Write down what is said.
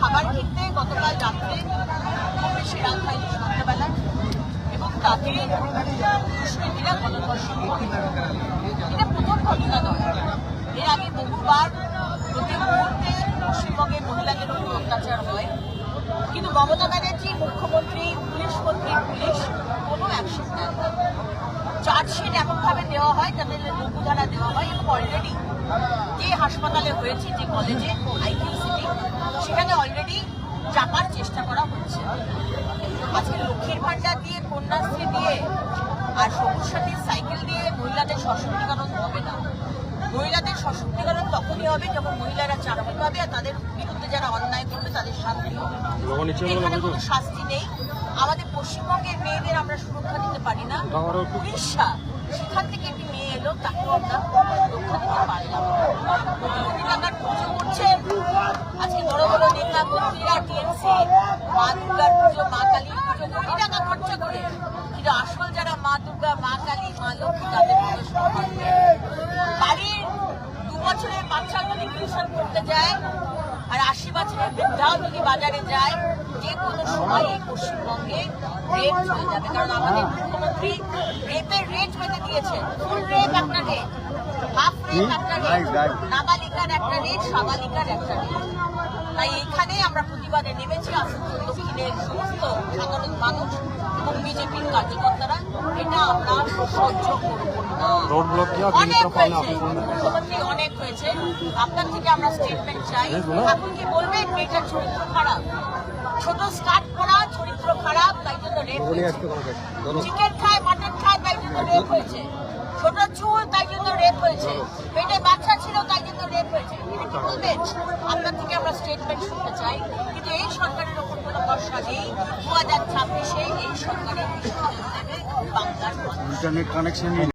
খাবার কিনতে গতকাল রাত্রে সে এবং তাকে দুষ্কৃতীরা এটা প্রথম ঘটনা নয়। বহুবার প্রতি মুহূর্তে পশ্চিমবঙ্গের মহিলাদের উপর অত্যাচার হয়। কিন্তু মমতা ব্যানার্জি মুখ্যমন্ত্রী দেওয়া হয় যাতে লঘুধারা দেওয়া হয় এবং অলরেডি যে হাসপাতালে হয়েছে যে কলেজে আইকিউসিটি সেখানে অলরেডি চাপার চেষ্টা করা হচ্ছে। আজকে লক্ষ্মীর ভান্ডার দিয়ে কন্যাশ্রী দিয়ে আর সবুজ সাথীর সাইকেল দিয়ে মহিলাদের সশক্তিকরণ হবে না। মহিলাদের সশক্তিকরণ তখনই হবে যখন মহিলারা চাকরি পাবে আর তাদের বিরুদ্ধে যারা অন্যায় করবে তাদের শাস্তি হবে। এখানে কোনো শাস্তি নেই। আমাদের পশ্চিমবঙ্গের মেয়েদের আমরা সুরক্ষা দিতে পারি না। উড়িষ্যা সেখান থেকে একটি মেয়ে এলো, তাকেও আমরা সুরক্ষা দিতে পারলাম পুজো করছেন আজকে বড় বড় নেতা, মন্ত্রীরা, টিএমসি, মা দুর্গার পুজো, মা কালীর পুজো, কোটি টাকা খরচা করে কিন্তু আসল যারা মা দুর্গা, মা কালী, মা লক্ষ্মী, তাদের। বাড়ির দু বছরের বাচ্চা যদি টিউশন করতে যায় আর আশি বছরের বৃদ্ধাও যদি বাজারে যায় যে কোনো সময়ে পশ্চিমবঙ্গে রেপ হয়ে যাবে। কারণ আমাদের মুখ্যমন্ত্রী রেপের রেট হয়ে দিয়েছেন ফুল রেপ একটা রেট হাফ রেট একটা রেট নাবালিকার একটা রেট সাবালিকার একটা রেট তাই এখানে আমরা প্রতিবাদে নেমেছি আসানসোল দক্ষিণের সমস্ত সাধারণ মানুষ এবং বিজেপির কার্যকর্তারা এটা আমরা সহ্য অনেক হয়েছে। মুখ্যমন্ত্রী অনেক হয়েছে। আপনার থেকে আমরা স্টেটমেন্ট চাই। এখন কি বলবেন? মেয়েটার চরিত্র খারাপ। ছোট স্টার্ট করা চরিত্র খারাপ তাই জন্য রেপ চিকেন খায় মাটন খায় তাই জন্য রেপ হয়েছে। ছোট চুল তাই জন্য রেপ হয়েছে। পেটে বাচ্চা ছিল তাই জন্য রেপ হয়েছে। এটা বলবেন আপনার থেকে আমরা স্টেটমেন্ট শুনতে চাই। কিন্তু এই সরকারের ওপর কোনো ভরসা নেই। দু হাজার ছাব্বিশে এই সরকারের বাংলার ইন্টারনেট কানেকশন